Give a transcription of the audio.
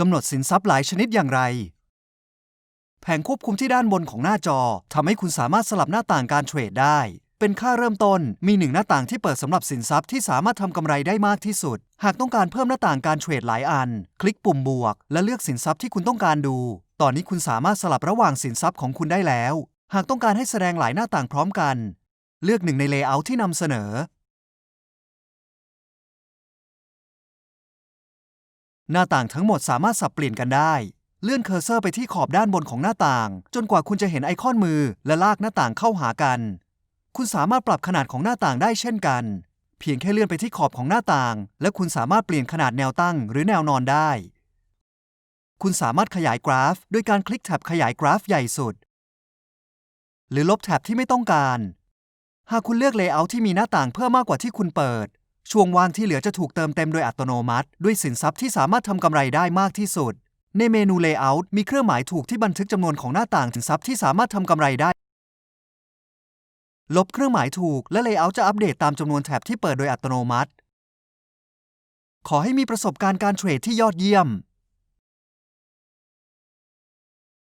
กำหนดสินทรัพย์หลายชนิดอย่างไร แผงควบคุมที่ด้านบนของหน้าจอทำให้คุณสามารถสลับหน้าต่างการเทรดได้ เป็นค่าเริ่มต้นมีหนึ่งหน้าต่างที่เปิดสำหรับสินทรัพย์ที่สามารถทำกำไรได้มากที่สุด หากต้องการเพิ่มหน้าต่างการเทรดหลายอัน คลิกปุ่มบวก และเลือกสินทรัพย์ที่คุณต้องการดู ตอนนี้คุณสามารถสลับระหว่างสินทรัพย์ของคุณได้แล้ว หากต้องการให้แสดงหลายหน้าต่างพร้อมกัน เลือกหนึ่งในเลเยอร์ที่นำเสนอ หน้าต่างทั้งหมดสามารถสับเปลี่ยนกันได้ เลื่อนเคอร์เซอร์ไปที่ขอบด้านบนของหน้าต่าง จนกว่าคุณจะเห็นไอคอนมือและลากหน้าต่างเข้าหากัน คุณสามารถปรับขนาดของหน้าต่างได้เช่นกัน เพียงแค่เลื่อนไปที่ขอบของหน้าต่าง และคุณสามารถเปลี่ยนขนาดแนวตั้งหรือแนวนอนได้ คุณสามารถขยายกราฟด้วยการคลิกแท็บขยายกราฟใหญ่สุด หรือลบแท็บที่ไม่ต้องการ หากคุณเลือกเลเยอร์ที่มีหน้าต่างเพิ่มมากกว่าที่คุณเปิด ช่วงว่างที่เหลือจะถูกเติมเต็มโดยอัตโนมัติ ด้วยสินทรัพย์ที่สามารถทำกำไรได้มากที่สุด ในเมนู Layout มีเครื่องหมายถูกที่บันทึกจำนวนของหน้าต่างสินทรัพย์ที่สามารถทำกำไรได้ ลบเครื่องหมายถูกและ Layout จะอัปเดตตามจำนวนแท็บที่เปิดโดยอัตโนมัติ ขอให้มีประสบการณ์การเทรดที่ยอดเยี่ยม